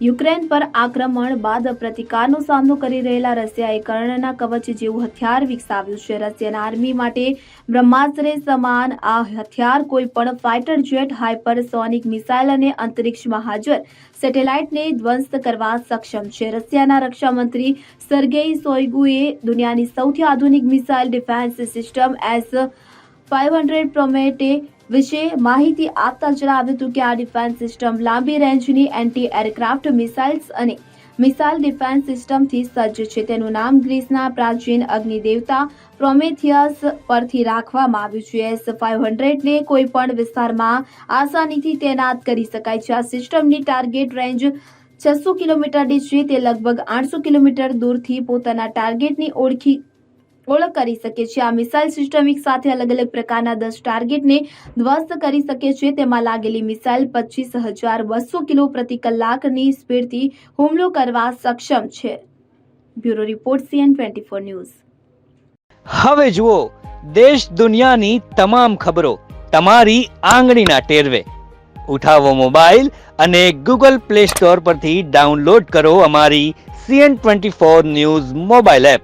Ukraine પર આક્રમણ બાદ પ્રતિકારનો સામનો કરી રહેલા રશિયાએ કર્ણના કવચ જેવું હથિયાર વિકસાવ્યું છે. રશિયન આર્મી માટે બ્રહ્માસ્ત્રે સમાન આ હથિયાર કોઈ પણ ફાઇટર જેટ હાઇપરસોનિક મિસાઇલ અને અંતરિક્ષમાં હાજર સેટેલાઇટને ધ્વંસ કરવા સક્ષમ છે. રશિયાના રક્ષામંત્રી સર્ગેઈ સોઇગુએ દુનિયાની સૌથી આધુનિક missile defence system S five hundred પ્રોમેટે વિશે માહિતી આપતા જણાવ્યું હતું કે આ ડિફેન્સ સિસ્ટમ લાંબી રેન્જની એન્ટી એરક્રાફ્ટ મિસાઇલ્સ અને મિસાઇલ ડિફેન્સ સિસ્ટમથી સજ્જ છે. તેનું નામ ગ્રીસના પ્રાચીન અગ્નિ દેવતા પ્રોમેથિયસ પરથી રાખવામાં આવ્યું છે. એસ ફાઇવ હંડ્રેડને કોઈ પણ વિસ્તારમાં આસાનીથી તૈનાત કરી શકાય છે. આ સિસ્ટમની ટાર્ગેટ રેન્જ છસો કિલોમીટરની છે. તે લગભગ આઠસો કિલોમીટર દૂરથી પોતાના ટાર્ગેટની ઓળખી ઓળખ કરી શકે છે. આ મિસાઇલ સિસ્ટમ સાથે અલગ અલગ પ્રકારના દસ ટાર્ગેટને ધ્વસ્ત કરી શકે છે. તેમાં લાગેલી મિસાઇલ પચીસ હજાર બસો કિલો પ્રતિ કલાકની સ્પીડથી હુમલો કરવા સક્ષમ છે. Bureau report CN twenty four news. હવે જુઓ, દેશ દુનિયાની તમામ ખબરો તમારી આંગળીના ટેરવે. ઉઠાવો મોબાઈલ અને ગૂગલ પ્લે સ્ટોર પરથી ડાઉનલોડ કરો અમારી CN twenty four news mobile app.